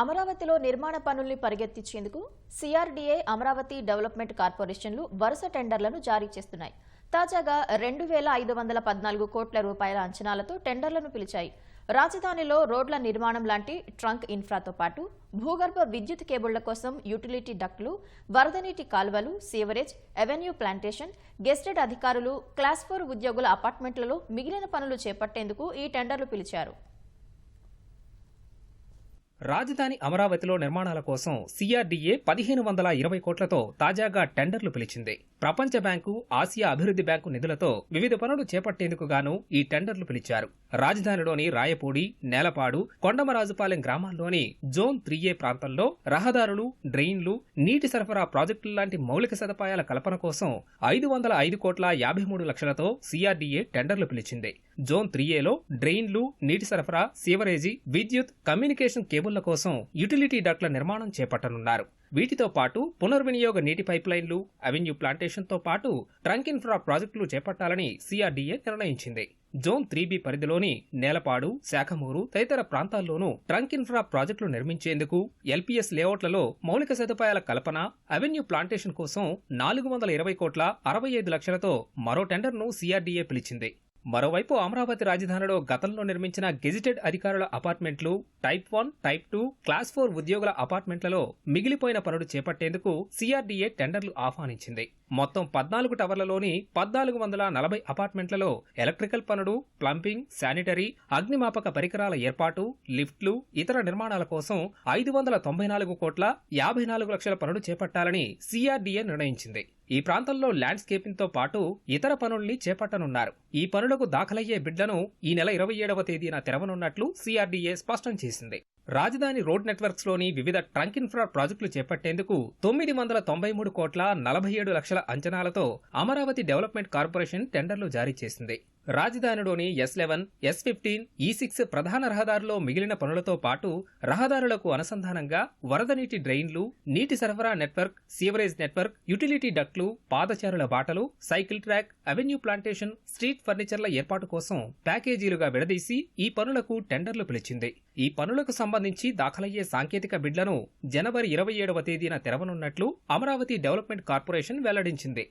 అమరావతిలో నిర్మాణ పనుల్ని పరిగెత్తించేందుకు సిఆర్డీఏ అమరావతి డెవలప్మెంట్ కార్పొరేషన్లు వరుస టెండర్లను జారీ చేస్తున్నాయి. తాజాగా రెండు వేల ఐదు వందల పద్నాలుగు కోట్ల రూపాయల అంచనాలతో టెండర్లను పిలిచాయి. రాజధానిలో రోడ్ల నిర్మాణం లాంటి ట్రంక్ ఇన్ఫ్రాతో పాటు భూగర్భ విద్యుత్ కేబుళ్ళ కోసం యూటిలిటీ డక్లు వరద నీటి సీవరేజ్ ఎవెన్యూ ప్లాంటేషన్ గెస్టెడ్ అధికారులు క్లాస్ ఫోర్ ఉద్యోగుల అపార్ట్మెంట్లలో మిగిలిన పనులు చేపట్టేందుకు ఈ టెండర్లు పిలిచారు. రాజధాని అమరావతిలో నిర్మాణాల కోసం సిఆర్డీఏ పదిహేను వందల ఇరవై కోట్లతో తాజాగా టెండర్లు పిలిచింది. ప్రపంచ బ్యాంకు ఆసియా అభివృద్ధి బ్యాంకు నిధులతో వివిధ పనులు చేపట్టేందుకు గాను ఈ టెండర్లు పిలిచారు. రాజధానిలోని రాయపూడి నేలపాడు కొండమరాజుపాలెం గ్రామాల్లోని జోన్ త్రీ ఏ ప్రాంతంలో రహదారులు డ్రెయిన్లు నీటి సరఫరా ప్రాజెక్టులు లాంటి మౌలిక సదుపాయాల కల్పన కోసం ఐదు వందల ఐదు కోట్ల యాభై మూడు లక్షలతో సిఆర్డీఏ టెండర్లు పిలిచింది. జోన్ త్రీ ఏలో డ్రెయిన్లు నీటి సరఫరా సీవరేజీ విద్యుత్ కమ్యూనికేషన్ కేబుళ్ళ కోసం యుటిలిటీ డక్ల నిర్మాణం చేపట్టనున్నారు. వీటితో పాటు పునర్వినియోగ నీటి పైప్లైన్లు అవెన్యూ ప్లాంటేషన్తో పాటు ట్రంక్ ఇన్ఫ్రా ప్రాజెక్టులు చేపట్టాలని సిఆర్డీఏ నిర్ణయించింది. జోన్ త్రీ బి పరిధిలోని నేలపాడు శాఖమూరు తదితర ప్రాంతాల్లోనూ ట్రంక్ ఇన్ఫ్రా ప్రాజెక్టులు నిర్మించేందుకు ఎల్పీఎస్ లేఅవుట్లలో మౌలిక సదుపాయాల కల్పన అవెన్యూ ప్లాంటేషన్ కోసం నాలుగు వందల ఇరవై కోట్ల అరవై ఐదు లక్షలతో మరో టెండర్ను సిఆర్డీఏ పిలిచింది. మరోవైపు అమరావతి రాజధానిలో గతంలో నిర్మించిన గెజిటెడ్ అధికారుల అపార్ట్మెంట్లు type one type two class four ఉద్యోగుల అపార్ట్మెంట్లలో మిగిలిపోయిన పనులు చేపట్టేందుకు సిఆర్డీఏ టెండర్లు ఆహ్వానించింది. మొత్తం పద్నాలుగు టవర్లలోని పద్నాలుగు వందల నలభై అపార్ట్మెంట్లలో ఎలక్ట్రికల్ పనులు ప్లంబింగ్ శానిటరీ అగ్నిమాపక పరికరాల ఏర్పాటు లిఫ్ట్లు ఇతర నిర్మాణాల కోసం ఐదు వందల తొంభై నాలుగు కోట్ల యాభై నాలుగు లక్షల పనులు చేపట్టాలని సిఆర్డీఏ నిర్ణయించింది. ఈ ప్రాంతంలో ల్యాండ్స్కేపింగ్తో పాటు ఇతర పనుల్ని చేపట్టనున్నారు. ఈ పనులకు దాఖలయ్యే బిడ్లను ఈ నెల ఇరవై ఏడవ తేదీన తెరవనున్నట్లు సిఆర్డీఏ స్పష్టం చేసింది. రాజధాని రోడ్ నెట్వర్క్స్లోని వివిధ ట్రంక్ ఇన్ఫ్రా ప్రాజెక్టులు చేపట్టేందుకు తొమ్మిది వందల తొంభై మూడు కోట్ల నలభై ఏడు లక్షల అంచనాలతో అమరావతి డెవలప్మెంట్ కార్పొరేషన్ టెండర్లు జారీ చేసింది. రాజధానిలోని S eleven S fifteen E six ప్రధాన రహదారిలో మిగిలిన పనులతో పాటు రహదారులకు అనుసంధానంగా వరద నీటి డ్రైన్లు నీటి సరఫరా నెట్వర్క్ సీవరేజ్ నెట్వర్క్ యుటిలిటీ డక్లు పాదచారుల బాటలు cycle track avenue plantation street ఫర్నిచర్ల ఏర్పాటు కోసం ప్యాకేజీలుగా విడదీసి ఈ పనులకు టెండర్లు పిలిచింది. ఈ పనులకు సంబంధించి దాఖలయ్యే సాంకేతిక బిడ్లను జనవరి ఇరవై ఏడవ తేదీన తెరవనున్నట్లు అమరావతి డెవలప్మెంట్ కార్పొరేషన్ వెల్లడించింది.